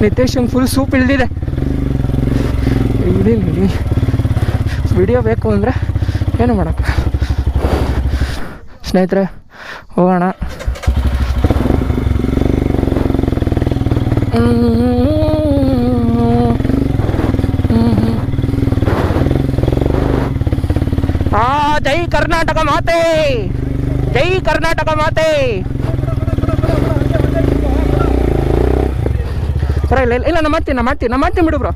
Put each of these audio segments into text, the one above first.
Nitesh full soup ಇಳ್ದಿದೆ ಇಳಿ ಇಳಿ video ಬೇಕು ಅಂದರೆ ಏನು ಮಾಡೋಕ್ಕೆ ಸ್ನೇಹಿತರೆ, ಹೋಗೋಣ. ಆ, ಜೈ ಕರ್ನಾಟಕ ಮಾತೆ! ಜೈ ಕರ್ನಾಟಕ ಮಾತೆ! ಬ್ರೋ ಇಲ್ಲ ಇಲ್ಲ ನಾ ಮಾಡ್ತೀನಿ ನಾ ಮಾಡ್ತೀನಿ ನಾ ಮಾಡ್ತೀನಿ ಬಿಡು ಬ್ರೋ.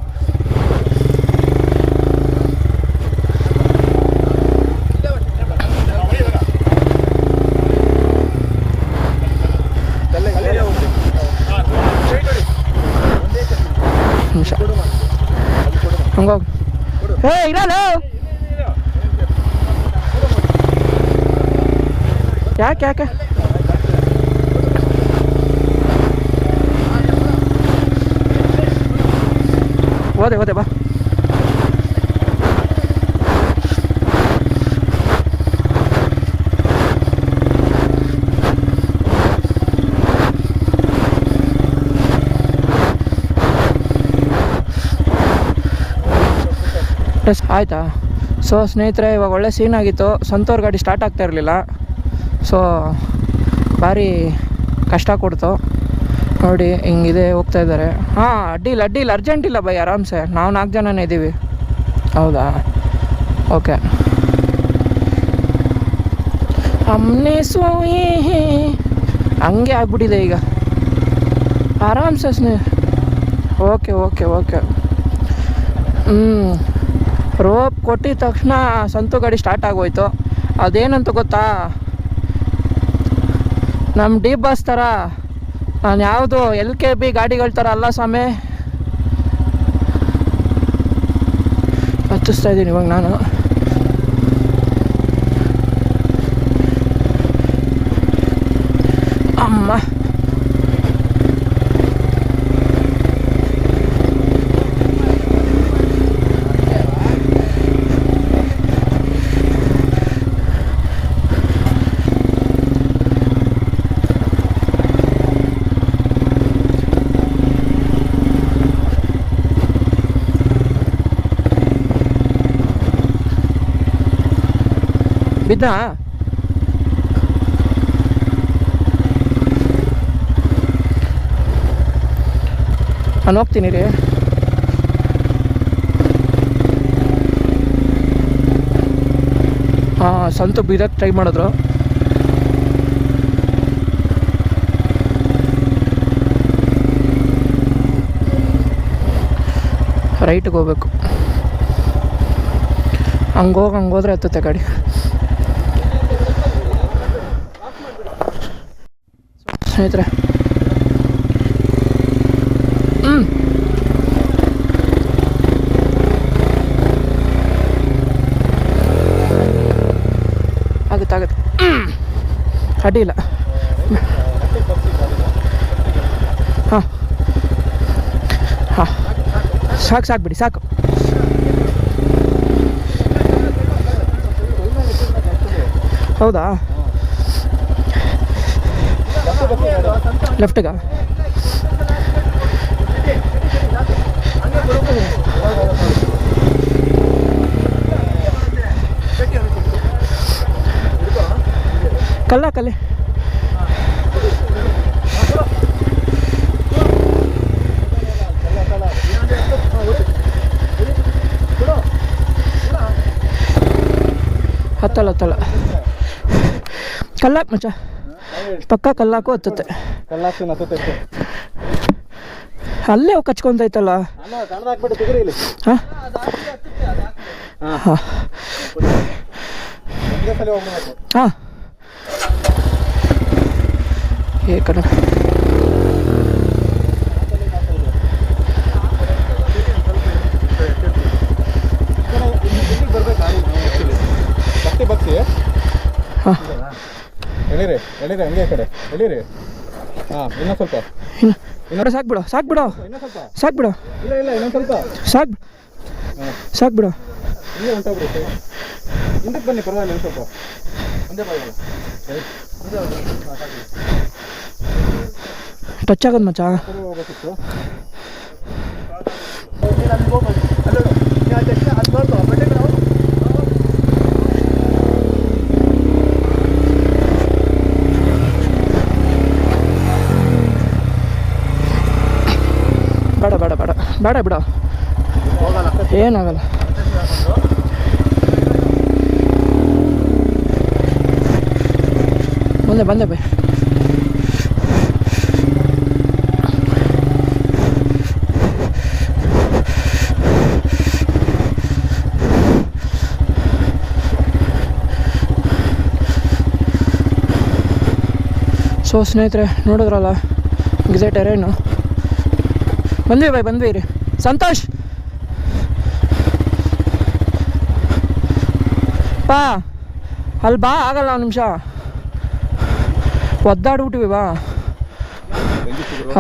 ಏ, ಇರಲ್ಲ. ಯಾಕೆ ಯಾಕೆ? ಹೋದೆ ಹೋದೆ, ಬಾ. ಎಸ್ ಆಯಿತಾ? ಸೊ ಸ್ನೇಹಿತರೆ, ಇವಾಗ ಒಳ್ಳೆ ಸೀನ್ ಆಗಿತ್ತು. ಸಂತೋರ್ ಗಾಡಿ ಸ್ಟಾರ್ಟ್ ಆಗ್ತಾ ಇರಲಿಲ್ಲ. ಸೊ ಭಾರಿ ಕಷ್ಟ ಕೊಡ್ತು. ನೋಡಿ ಹಿಂಗಿದೆ ಹೋಗ್ತಾ ಇದ್ದಾರೆ. ಹಾಂ ಅಡ್ಡಿಲ್ಲ ಅಡ್ಡಿಲ್ಲ ಅರ್ಜೆಂಟ್ ಇಲ್ಲ ಬೈ ಆರಾಮ್ಸೆ ನಾವು ನಾಲ್ಕು ಜನನೇ ಇದ್ದೀವಿ ಹೌದಾ? ಓಕೆ ಅಮ್ಮನೆ ಸೋಯಿ ಹಂಗೆ ಆಗ್ಬಿಟ್ಟಿದೆ ಈಗ. ಆರಾಮ್ಸೆ ಓಕೆ ಓಕೆ ಓಕೆ ಹ್ಞೂ ರೋಪ್ ಕೊಟ್ಟಿದ ತಕ್ಷಣ ಸಂತು ಗಾಡಿ ಸ್ಟಾರ್ಟ್ ಆಗೋಯ್ತು. ಅದೇನಂತ ಗೊತ್ತಾ? ನಮ್ಮ ಡಿ ಬಸ್ ಥರ ನಾನು ಯಾವುದು ಎಲ್ ಕೆ ಬಿ ಗಾಡಿಗಳ ಥರ ಅಲ್ಲ ಸ್ವಾಮಿ. ಹಚ್ಚಿಸ್ತಾ ಇದ್ದೀನಿ ಇವಾಗ ನಾನು ಅಮ್ಮ ಬಿದ್ದ? ನಾನು ಹೋಗ್ತೀನಿ ರೀ. ಹಾಂ, ಸಂತು ಬೀದಕ್ಕೆ ಟ್ರೈ ಮಾಡಿದ್ರು. ರೈಟ್ಗೆ ಹೋಗ್ಬೇಕು. ಹಂಗೋಗಿ ಹಂಗೋದ್ರೆ ಹತ್ತುತ್ತೆ ಗಾಡಿ. ಸ್ನೇಹಿತರೆ ಹ್ಞೂ ಆಗುತ್ತೆ ಆಗುತ್ತೆ ಹ್ಮ್. ಅಡ್ಡಿಲ್ಲ ಹಾಂ ಹಾಂ ಸಾಕು ಸಾಕು ಬಿಡಿ ಸಾಕು ಹೌದಾ ಲೆಫ್ಟ್ಗ ಕಲ್ಲ ಕಲ್ಲೆ ಹತ್ತಲ್ಲ ಹತ್ತಲ್ಲ ಕಲ್ಲಾಕ್ ಮಚ್ಚ ಪಕ್ಕ ಕಲ್ಲಾಕು ಹತ್ತುತ್ತೆ ಕಲ್ಲಾಕ್ತೀನಿ ಹತ್ತುತ್ತೆ ಅಲ್ಲೇ ಕಚ್ಕೊಂತೈತಲ್ಲ ಹಾಂ? ಏ ಕಣ. ಬಗ್ಸಿ ಹಾಂ. ಎಳೀರಿ ಎಳೀರಿ ಹಂಗೆ ಕಡೆ. ಎಳೀರಿ. ಸ್ವಲ್ಪ. ಇನ್ನು ಇನ್ನೊಂದು ಸಾಕು ಬಿಡು ಸಾಕು ಬಿಡು. ಇನ್ನೂ ಸ್ವಲ್ಪ. ಸಾಕು ಬಿಡೋ. ಇಲ್ಲ ಇಲ್ಲ ಇನ್ನೊಂದು ಸ್ವಲ್ಪ. ಸಾಕು ಹಾಂ. ಸಾಕು ಬಿಡು. ಹಿಂಗೆ ಹೊಂಟೋಗ್ಬಿಡುತ್ತೆ ಹಿಂದಕ್ಕೆ ಬನ್ನಿ ಪರವಾಗಿಲ್ಲ ಸ್ವಲ್ಪ. ಟಚ್ ಆಗೋದು ಮಚ್ಚ? ಹೋಗ್ಬೇಕಿತ್ತು. ಬೇಡ ಬೇಡ ಬೇಡ. ಬೇಡ ಬಿಡ. ಏನಾಗಲ್ಲ. ಮುಂದೆ ಬಂದೆ ಬೈ. ಸೊ ಸ್ನೇಹಿತರೆ ನೋಡಿದ್ರಲ್ಲ? ಇದೇ ಟೆರೇನು ಬಂದ್ವಿ ಬಾಯ್ ಬಂದ್ವಿ ರೀ. ಸಂತೋಷ್. ಪಾ ಅಲ್ಲಿ ಬಾ, ಆಗಲ್ಲ ಒಂದು ನಿಮಿಷ. ಒದ್ದಾಡ್ಬಿಟ್ಟಿವಿ ಬಾ.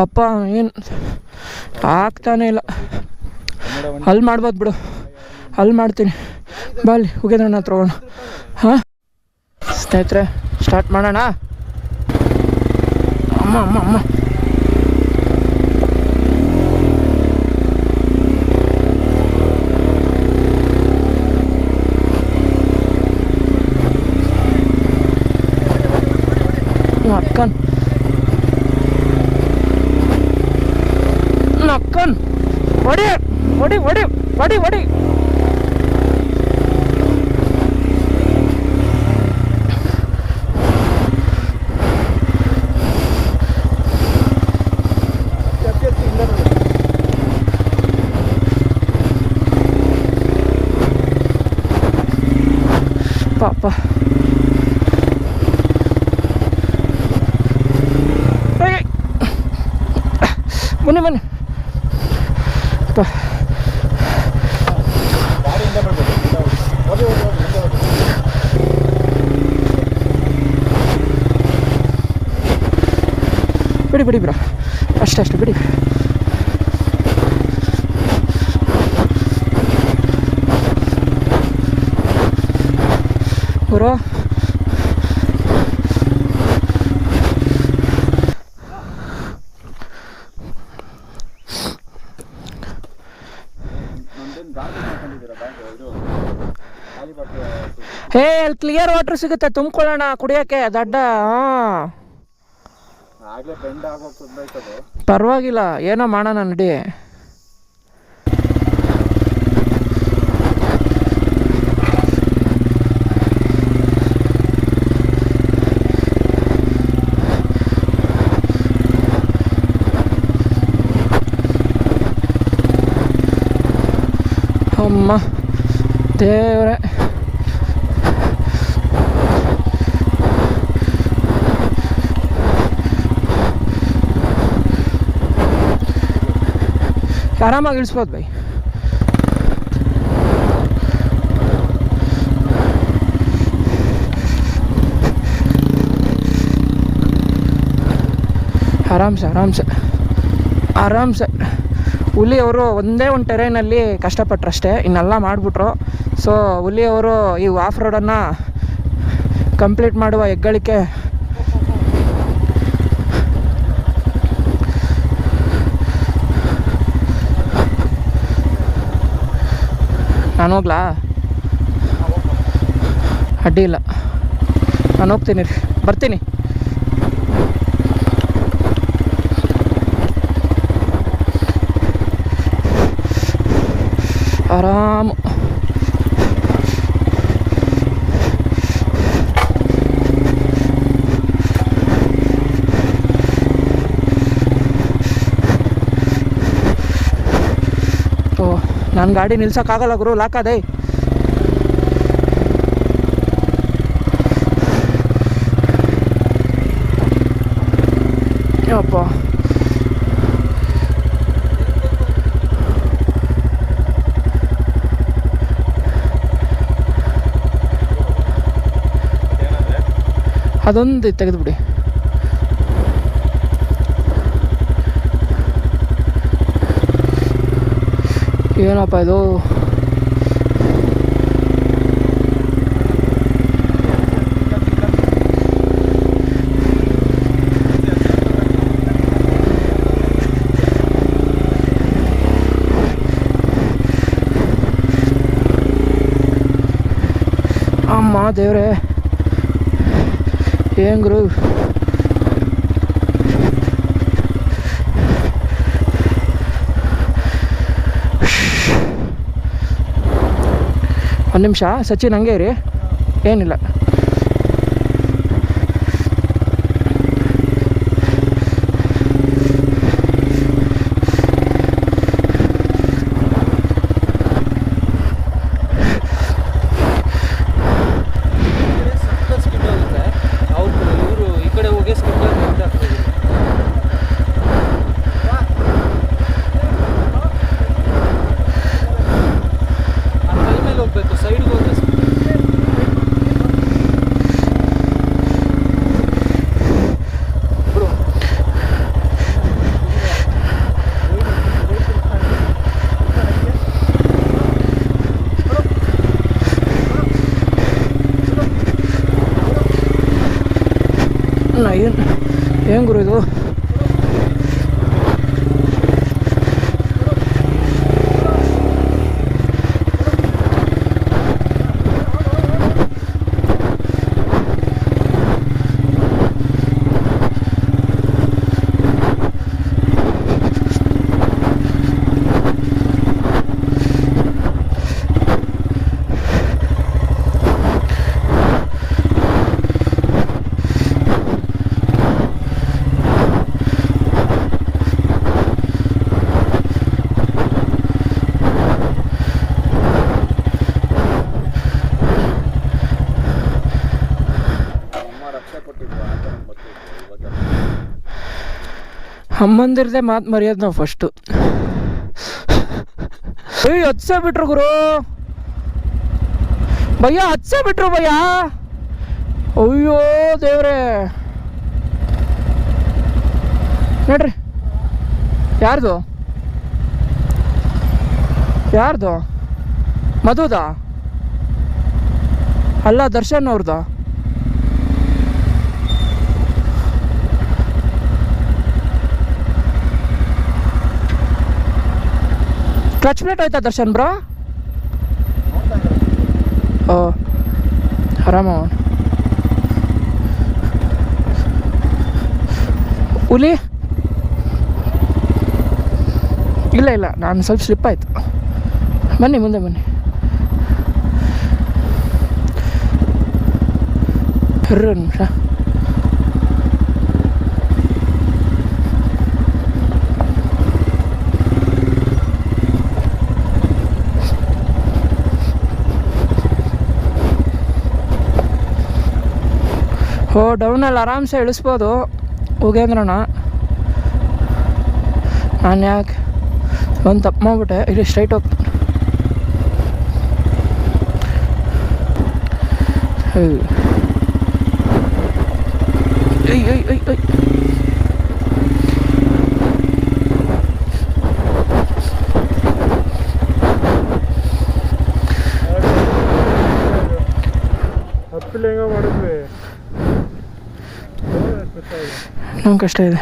ಅಪ್ಪ, ಏನು? ಆಗ್ತಾನೇ ಇಲ್ಲ. ಅಲ್ಲಿ ಮಾಡ್ಬೋದು ಬಿಡು. ಅಲ್ಲಿ ಮಾಡ್ತೀನಿ. ಬಾಲಿ ಹತ್ರ ಹೋಗೋಣ. ಹಾಂ? ಸ್ನೇಹಿತರೆ ಸ್ಟಾರ್ಟ್ ಮಾಡೋಣ? ಅಮ್ಮ ಅಮ್ಮ ಅಮ್ಮ. Knock on. Knock on. What is it? What is What is What is What is Papa. ಗುರು ಏ ಅಲ್ಲಿ ಕ್ಲಿಯರ್ ವಾಟರ್ ಸಿಗುತ್ತೆ ತುಂಬ್ಕೊಳ್ಳೋಣ ಕುಡಿಯೋಕ್ಕೆ ದಡ್ಡ ಪರವಾಗಿಲ್ಲ ಏನೋ ಮಾಡೋಣ ನಡಿ. ಅಮ್ಮ ದೇವ್ರೆ ಆರಾಮಾಗಿ ಇಳಿಸ್ಬೋದು ಬೈ ಆರಾಮ್ಸೆ ಆರಾಮ್ಸೆ ಆರಾಮ್ಸೆ ಹುಲಿ ಅವರು ಒಂದೇ ಒಂದು ಟೆರೈನಲ್ಲಿ ಕಷ್ಟಪಟ್ರಷ್ಟೇ, ಇನ್ನೆಲ್ಲ ಮಾಡಿಬಿಟ್ರು. ಸೊ ಹುಲಿ ಅವರು ಈ ಆಫ್ ರೋಡನ್ನು ಕಂಪ್ಲೀಟ್ ಮಾಡುವ ಹೆಗ್ಗಳಿಕೆ. ನಾನು ಹೋಗ್ಲಾ? ಅಡ್ಡಿ ಇಲ್ಲ. ನಾನು ಹೋಗ್ತೀನಿ. ರೀ ಬರ್ತೀನಿ. ಆರಾಮು ಓ ನನ್ನ ಗಾಡಿ ನಿಲ್ಸೋಕ್ಕಾಗಲ್ಲ ಗುರು ಲಾಕದೆ ಯಪ್ಪ. ಅದೊಂದು ತೆಗೆದುಬಿಡಿ ಏನಪ್ಪ ಇದು? ಅಮ್ಮ ದೇವರೇ. ಗುರು ಒಂದು ನಿಮಿಷ ಸಚಿನ್ ಹಂಗೆ ರೀ ಏನಿಲ್ಲ ಸಖತ್ ಸ್ಕಿಡ್ ಆಗುತ್ತೆ ಅವ್ರು ಇವರು ಈ ಕಡೆ ಹೋಗಿ ಸ್ಕಿಡ್ ಆಗ್ತದೆ ಆ ಕೈ ಮೇಲೆ ಹೋಗ್ಬೇಕು ಸೈಡ್ಗೆ ಹೋದ್ರೆ ಬ್ರೋ ಏನು ಏನು ಗುರು ಇದು ಅಮ್ಮ ರಕ್ಷೆ ಕೊಟ್ಟಿದ್ರು ಆ ಥರ ಬರ್ತಿದ್ರು ಇವಾಗ ಅಮ್ಮಂದಿರದೆ ಮಾತು ಮರ್ಯೋದು ನಾವು ಫಸ್ಟು ಏಯ್, ಹತ್ಸೇ ಬಿಟ್ರು ಗುರು. ಭಯ್ಯ, ಹತ್ಸೇ ಬಿಟ್ರು ಭಯ್ಯ. ಅಯ್ಯೋ ದೇವ್ರೆ. ನೋಡ್ರಿ. ಯಾರ್ದು? ಯಾರ್ದು? ಮಧುದಾ? ಅಲ್ಲ, ದರ್ಶನ್ ಅವ್ರದ್ದಾ ಕ್ಲಚ್ ಪ್ಲೇಟ್ ಹೋಯ್ತಾ ದರ್ಶನ್ ಬ್ರೋ? ಓ, ಆರಾಮ ಹುಲಿ? ಇಲ್ಲ ಇಲ್ಲ, ನಾನು ಸ್ವಲ್ಪ ಸ್ಲಿಪ್ ಆಯಿತು. ಬನ್ನಿ, ಮುಂದೆ ಬನ್ನಿ. ಇರ್ರಿ ಓ ಡೌನಲ್ಲಿ ಆರಾಮ್ಸೆ ಇಳಿಸ್ಬೋದು. ಹೋಗೇಂದ್ರಣ ನಾನು ಯಾಕೆ? ಒಂದು ತಪ್ಪು ಮಾಡ್ಬಿಟ್ಟೆ. ಇಲ್ಲಿ ಸ್ಟ್ರೈಟ್ ಹೋಗ್ತು ಏಯ್ ಏಯ್ ಏಯ್ ಹತ್ತು ಹೆಂಗ ಮಾಡಿದ್ವಿ ನಂಗೆ ಕಷ್ಟ ಇದೆ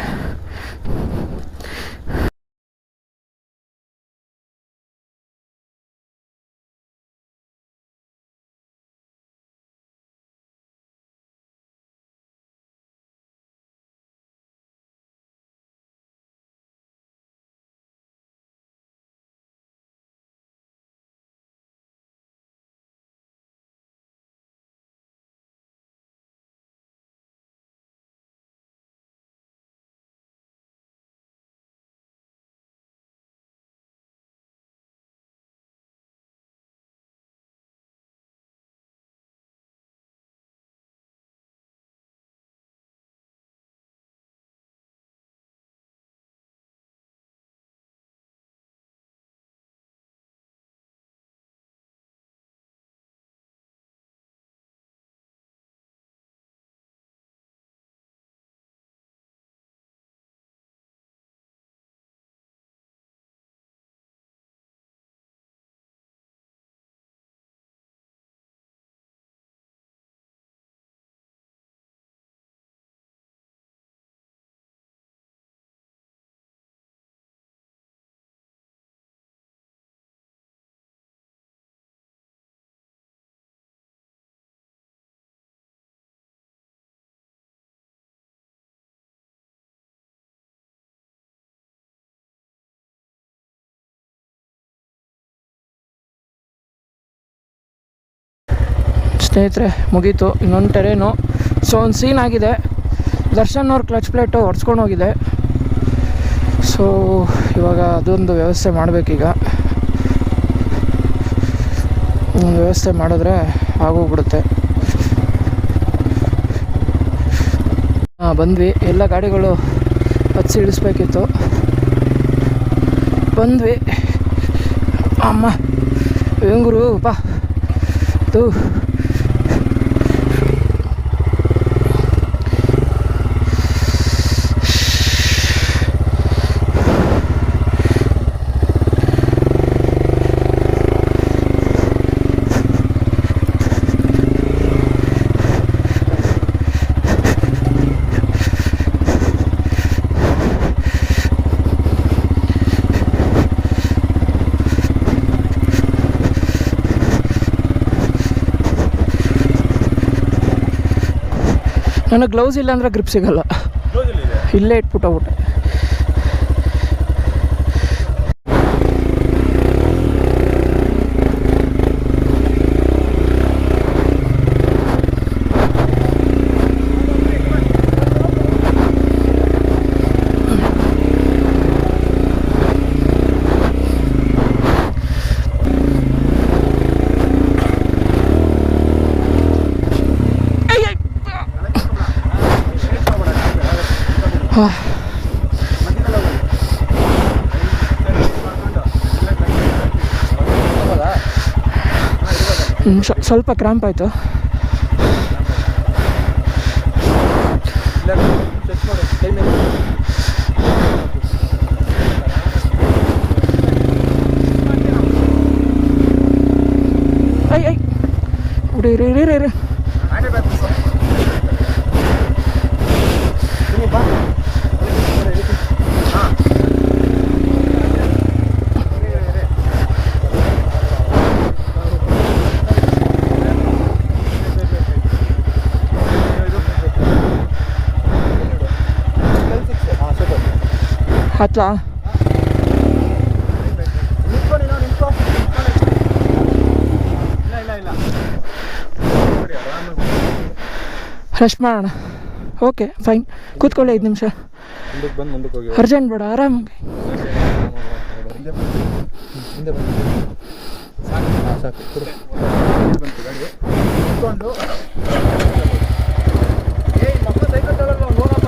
ಸ್ನೇಹಿತರೆ, ಮುಗೀತು. ಇನ್ನೊಂದು ಟೆರೇನು ಸೊ ಒಂದು ಸೀನ್ ಆಗಿದೆ. ದರ್ಶನ್ ಅವ್ರ ಕ್ಲಚ್ ಪ್ಲೇಟು ಹೊಡ್ಸ್ಕೊಂಡು ಹೋಗಿದೆ. ಸೊ ಇವಾಗ ಅದೊಂದು ವ್ಯವಸ್ಥೆ ಮಾಡಬೇಕೀಗ. ಒಂದು ವ್ಯವಸ್ಥೆ ಮಾಡಿದ್ರೆ ಆಗೋಗ್ಬಿಡುತ್ತೆ. ಹಾಂ, ಬಂದ್ವಿ. ಎಲ್ಲ ಗಾಡಿಗಳು ಹಚ್ಚಿ ಇಳಿಸ್ಬೇಕಿತ್ತು. ಬಂದ್ವಿ. ಅಮ್ಮ ಹೆಂಗುರು ಪಾ ತು ನನಗೆ ಗ್ಲೌಸ್ ಇಲ್ಲ ಅಂದರೆ ಗ್ರಿಪ್ ಸಿಗಲ್ಲ. ಇಲ್ಲೇ? ಇಟ್ಬಿಟ್ಟು ಸ್ವಲ್ಪ ಕ್ರಾಂಪ್ ಆಯಿತು ಚೆಕ್ ಮಾಡು ಕೈ ಮೇಲೆ ಐ ಐ ಉಡಿ ರೀ ರೀ ರೀ ರೀ ಹತ್ಲಾ ರಶ್ ಮಾಡೋಣ. ಓಕೆ ಫೈನ್ ಕೂತ್ಕೊಳ್ಳಿ ಐದು ನಿಮಿಷ. ಅರ್ಜೆಂಟ್ ಬೇಡ ಆರಾಮಾಗಿ ಸಾಕು ಕೊಡು. ಇಲ್ಲಿ ಬಂತು ಗಾಡಿ ನಿಂತ್ಕೊಂಡು ಏಯ್ ಮಕ್ಕಳು ಸೈಕಲ್ ತಗೊಳ್ಳಲ್ಲ ಹೋಗಪ್ಪ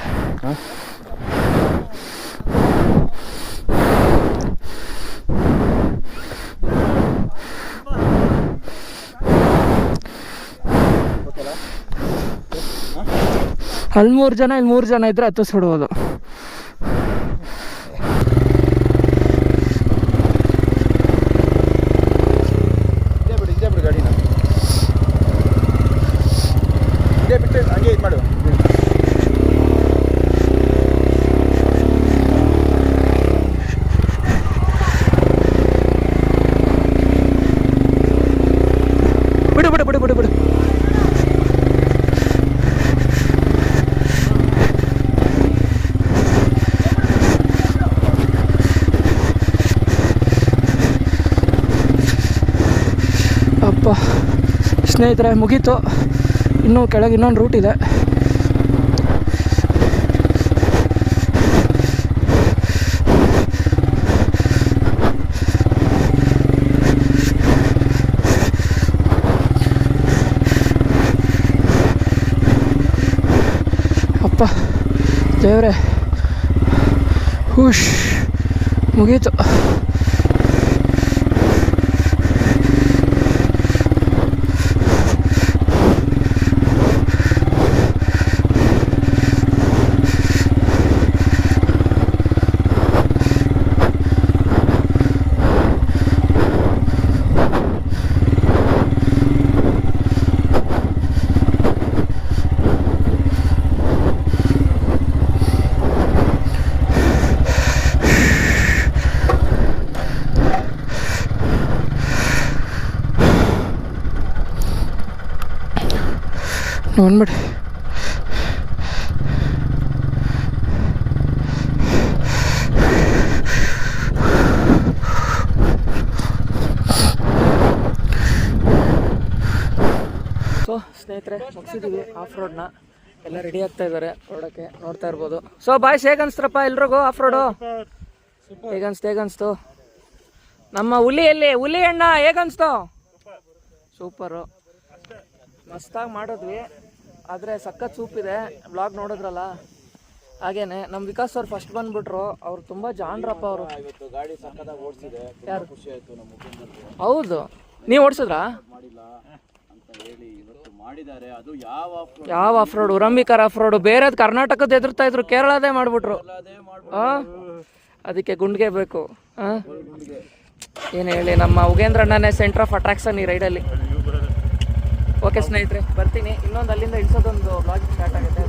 ಅಲ್ಲಿ ಮೂರು ಜನ ಇಲ್ಲಿ ಮೂರು ಜನ ಇದ್ರೆ ಹತ್ತಿಸ್ಬಿಡ್ಬೋದು ಇದೇ ಬಿಡು ಇದೇ ಬಿಡು ಗಾಡಿನ ಇದೇ ಬಿಟ್ಟು ಹಂಗೆ ಇದು ಮಾಡು ಬಿಡು ಬಿಡು ಬಿಡು ಬಿಡು ಬಿಡು ಅಪ್ಪ ಸ್ನೇಹಿತರೆ ಮುಗೀತು. ಇನ್ನೂ ಕೆಳಗೆ ಇನ್ನೊಂದು ರೂಟ್ ಇದೆ. ಅಪ್ಪ ದೇವ್ರೆ. ಹುಷ್. ಮುಗೀತು. ಬಂದ್ಬಿಡಿ ಸೊ, ಸ್ನೇಹಿತರೆ ಮುಗಿಸಿದ್ದೀವಿ ಆಫ್ ರೋಡ್ನ ಎಲ್ಲ ರೆಡಿ ಆಗ್ತಾ ಇದ್ದಾರೆ ಹೊರಡಕ್ಕೆ ನೋಡ್ತಾ ಇರ್ಬೋದು. ಸೊ ಬಾಯ್ಸ್ ಹೇಗೆ ಅನ್ಸ್ತ್ರಪ್ಪ ಎಲ್ರಿಗೂ ಆಫ್ ರೋಡು ಹೇಗನ್ಸ್ತು ಹೇಗನ್ಸ್ತು ನಮ್ಮ ಹುಲಿಯಲ್ಲಿ ಹುಲಿ ಅಣ್ಣ ಹೇಗನ್ಸ್ತು ಸೂಪರು ಮಸ್ತಾಗಿ ಮಾಡಿದ್ವಿ. ಆದರೆ ಸಖತ್ ಸೂಪ್ ಇದೆ. ಬ್ಲಾಗ್ ನೋಡಿದ್ರಲ್ಲ? ಹಾಗೇನೆ ನಮ್ಮ ವಿಕಾಸ್ ಅವ್ರು ಫಸ್ಟ್ ಬಂದ್ಬಿಟ್ರು. ಅವ್ರು ತುಂಬ ಜಾನ್ರಪ್ಪ ಅವರು. ಇವತ್ತು ಗಾಡಿ ಸಕ್ಕತ್ತಾಗಿ ಓಡಿಸಿದೆ. ಯಾರು? ಖುಷಿ ಆಯ್ತು ನಮ್ಮ ಮುಖಂಡರು ಹೌದು. ನೀವು ಓಡಿಸಿದ್ರಾ? ಮಾಡಿಲ್ಲ ಅಂತ ಹೇಳಿ ಇವತ್ತು ಮಾಡಿದ್ದಾರೆ. ಅದು ಯಾವ ಯಾವ ಆಫ್ ರೋಡ್ ಉರಂಬಿಕರ್ ಆಫ್ ರೋಡ್ ಬೇರೆದ್ ಕರ್ನಾಟಕದ ಎದುರ್ತಾ ಇದ್ರು ಕೇರಳದೇ ಮಾಡ್ಬಿಟ್ರು. ಆ? ಅದಕ್ಕೆ ಗುಂಡ್ಗೆ ಬೇಕು. ಏನು ಹೇಳಿ ನಮ್ಮ ಉಗೇಂದ್ರಣ್ಣನೇ ಸೆಂಟರ್ ಆಫ್ ಅಟ್ರಾಕ್ಷನ್ ಈ ರೈಡಲ್ಲಿ ಓಕೆ ಸ್ನೇಹಿತರೆ ಬರ್ತೀನಿ. ಇನ್ನೊಂದು ಅಲ್ಲಿಂದ ಇಳಿಸೋದೊಂದು ಬ್ಲಾಗ್ ಸ್ಟಾರ್ಟ್ ಆಗುತ್ತೆ.